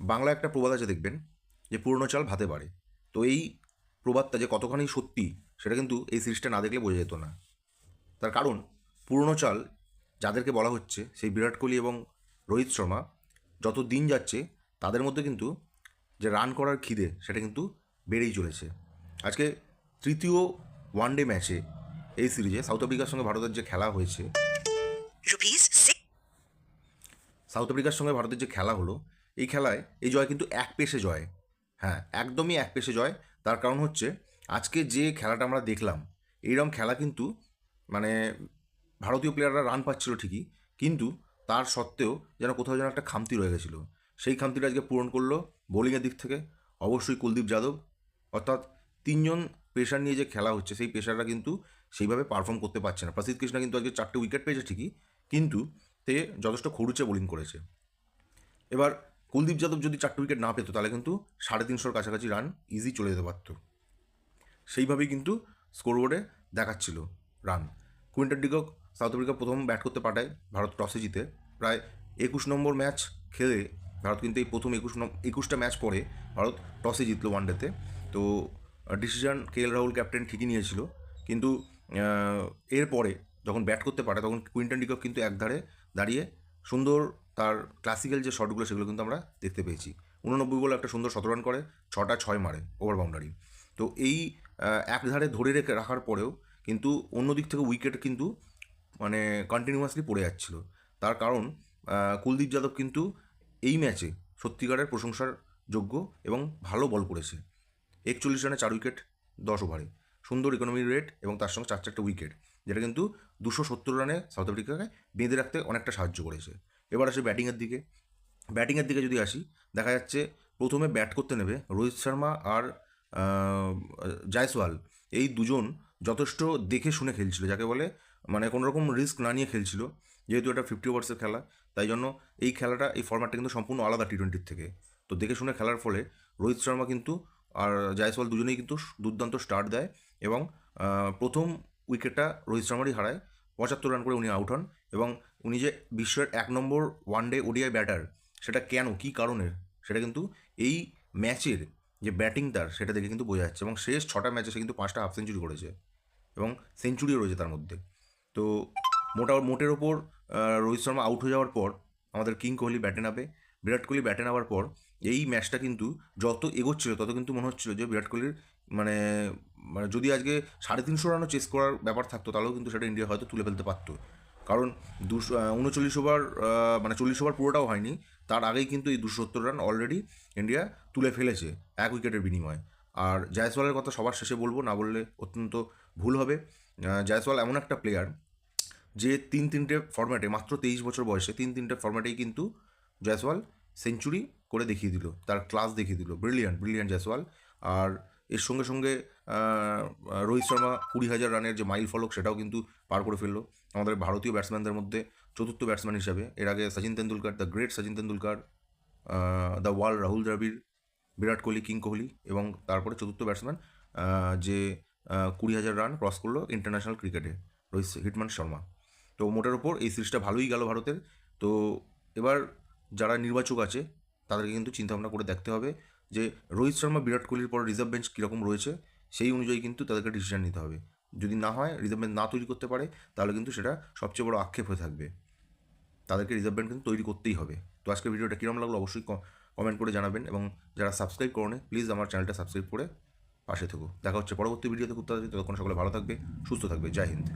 বাংলা একটা প্রবাদ আছে দেখবেন যে পুরনো চাল ভাতে বাড়ে তো এই প্রবাদটা যে কতখানি সত্যি সেটা কিন্তু এই সিরিজটা না দেখলে বোঝা যেত না। তার কারণ পুরনো চাল যাদেরকে বলা হচ্ছে সেই বিরাট কোহলি এবং রোহিত শর্মা যত দিন যাচ্ছে তাদের মধ্যে কিন্তু যে রান করার খিদে সেটা কিন্তু বেড়েই চলেছে। আজকে তৃতীয় ওয়ানডে ম্যাচে এই সিরিজে সাউথ আফ্রিকার সঙ্গে ভারতের যে খেলা হয়েছে সাউথ আফ্রিকার সঙ্গে ভারতের যে খেলা হলো এই খেলায় এই জয় কিন্তু এক পেশে জয়। হ্যাঁ একদমই এক পেশে জয়। তার কারণ হচ্ছে, আজকে যে খেলাটা আমরা দেখলাম এইরকম খেলা কিন্তু মানে ভারতীয় প্লেয়াররা রান পাচ্ছিল ঠিকই, কিন্তু তার সত্ত্বেও যেন কোথাও যেন একটা খামতি রয়ে গেছিল। সেই খামতিটা আজকে পূরণ করল বোলিংয়ের দিক থেকে। অবশ্যই কুলদীপ যাদব, অর্থাৎ তিনজন পেশার নিয়ে যে খেলা হচ্ছে, সেই পেশাররা কিন্তু সেইভাবে পারফর্ম করতে পারছে না। প্রসিদ্ধ কৃষ্ণা কিন্তু আজকে চারটে উইকেট পেয়েছে ঠিকই, কিন্তু তে যথেষ্ট খরুচে বোলিং করেছে। এবার কুলদীপ যাদব যদি চারটে উইকেট না পেতো, তাহলে কিন্তু সাড়ে তিনশোর কাছাকাছি রান ইজি চলে যেতে পারতো। সেইভাবেই কিন্তু স্কোরবোর্ডে দেখাচ্ছিল রান কুইন্টার ডিকক সাউথ আফ্রিকা প্রথম ব্যাট করতে পাঠায়, ভারত টসে জিতে। প্রায় একুশ নম্বর ম্যাচ খেলে ভারত কিন্তু এই প্রথম একুশ নম, একুশটা ম্যাচ পরে ভারত টসে জিতলো ওয়ানডেতে তো। Decision K L Rahul captain ঠিকই নিয়েছিল। কিন্তু এরপরে যখন ব্যাট করতে পারে, তখন কুইন্টন ডিকক কিন্তু একধারে দাঁড়িয়ে সুন্দর তার ক্লাসিক্যাল যে শটগুলো সেগুলো কিন্তু আমরা দেখতে পেয়েছি। উননব্বই বলে একটা সুন্দর শত রান করে, ছটা ছয় মারে ওভার বাউন্ডারি তো এই এক ধারে ধরে রেখে রাখার পরেও কিন্তু অন্য দিক থেকে উইকেট কিন্তু মানে কন্টিনিউয়াসলি পড়ে যাচ্ছিল। তার কারণ কুলদীপ যাদব কিন্তু এই ম্যাচে সত্যিকারের প্রশংসার যোগ্য এবং ভালো বল করেছে। একচল্লিশ রানে চার উইকেট দশ ওভারে সুন্দর ইকোনমি রেট এবং তার সঙ্গে চার চারটে উইকেট যেটা কিন্তু দুশো সত্তর রানে সাউথ আফ্রিকাকে বেঁধে রাখতে অনেকটা সাহায্য করেছে। এবার আসে ব্যাটিংয়ের দিকে। ব্যাটিংয়ের দিকে যদি আসি, দেখা যাচ্ছে প্রথমে ব্যাট করতে নেবে রোহিত শর্মা আর জয়সওয়াল। এই দুজন যথেষ্ট দেখে শুনে খেলছিল, যাকে বলে মানে কোনো রকম রিস্ক না নিয়ে খেলছিল। যেহেতু এটা ফিফটি ওভার্সের খেলা, তাই জন্য এই খেলাটা, এই ফর্ম্যাটটা কিন্তু সম্পূর্ণ আলাদা টি টোয়েন্টির থেকে। তো দেখে শুনে খেলার ফলে রোহিত শর্মা কিন্তু আর জয়সওয়াল দুজনেই কিন্তু দুর্দান্ত স্টার্ট দেয় এবং প্রথম উইকেটটা রোহিত শর্মারই হারায়, পঁচাত্তর রান করে উনি আউট হন এবং উনি যে বিশ্বের এক নম্বর ওয়ান ডে ওডিআই ব্যাটার সেটা কেন, কী কারণের সেটা কিন্তু এই ম্যাচের যে ব্যাটিং তার, সেটা দেখে কিন্তু বোঝা যাচ্ছে এবং শেষ ছটা ম্যাচে সে কিন্তু পাঁচটা হাফ সেঞ্চুরি করেছে এবং সেঞ্চুরিও রয়েছে তার মধ্যে। তো মোটা, মোটের ওপর রোহিত শর্মা আউট হয়ে যাওয়ার পর, আমাদের কিং কোহলি ব্যাটে নামে, বিরাট কোহলি ব্যাটে নামার পর, এই ম্যাচটা কিন্তু যত এগোচ্ছিল, তত কিন্তু মনে হচ্ছিল যে বিরাট কোহলির মানে মানে যদি আজকে সাড়ে তিনশো রানও চেস করার ব্যাপার থাকতো, তাহলেও কিন্তু সেটা ইন্ডিয়া হয়তো তুলে ফেলতে পারতো। কারণ দুশো উনচল্লিশ ওভার মানে চল্লিশ ওভার পুরোটাও হয়নি, তার আগেই কিন্তু এই দুশো সত্তর রান অলরেডি ইন্ডিয়া তুলে ফেলেছে এক উইকেটের বিনিময়ে। আর জয়সওয়ালের কথা সবার শেষে বলব, না বললে অত্যন্ত ভুল হবে। জয়সওয়াল এমন একটা প্লেয়ার যে তিন তিনটে ফর্ম্যাটে মাত্র তেইশ বছর বয়সে তিন তিনটে ফর্ম্যাটেই কিন্তু জয়সওয়াল সেঞ্চুরি করে দেখিয়ে দিল, তার ক্লাস দেখিয়ে দিল। ব্রিলিয়ান্ট ব্রিলিয়ান্ট জয়সওয়াল আর এর সঙ্গে সঙ্গে রোহিত শর্মা কুড়ি হাজার রানের যে মাইল ফলক, সেটাও কিন্তু পার করে ফেলল। আমাদের ভারতীয় ব্যাটসম্যানদের মধ্যে চতুর্থ ব্যাটসম্যান হিসাবে, এর আগে Sachin Tendulkar the great Sachin Tendulkar the world Rahul Dravid, Virat Kohli, king Kohli এবং তারপরে চতুর্থ ব্যাটসম্যান যে কুড়ি হাজার রান ক্রস করল ইন্টারন্যাশনাল ক্রিকেটে রোহিত, হিটমান শর্মা। তো মোটের ওপর এই সিরিজটা ভালোই গেল ভারতের। তো এবার যারা নির্বাচক আছে, তাদেরকে কিন্তু চিন্তাভাবনা করে দেখতে হবে যে, রোহিত শর্মা, বিরাট কোহলির পর রিজার্ভ বেঞ্চ কীরকম রয়েছে? সেই অনুযায়ী কিন্তু তাদেরকে ডিসিশান নিতে হবে। যদি না হয় রিজার্ভ ব্যাঙ্ক না তৈরি করতে পারে, তাহলে কিন্তু সেটা সবচেয়ে বড় আক্ষেপ হয়ে থাকবে। তাদেরকে রিজার্ভ ব্যাঙ্ক কিন্তু তৈরি করতেই হবে। তো আজকে ভিডিওটা কীরকম লাগল অবশ্যই কমেন্ট করে জানাবেন এবং যারা সাবস্ক্রাইব করো প্লিজ আমার চ্যানেলটা সাবস্ক্রাইব করে পাশে থেকো। দেখা হচ্ছে পরবর্তী ভিডিওতে খুব তাড়াতাড়ি। ততক্ষণ সকলে ভালো থাকবে, সুস্থ থাকবে। জয় হিন্দ।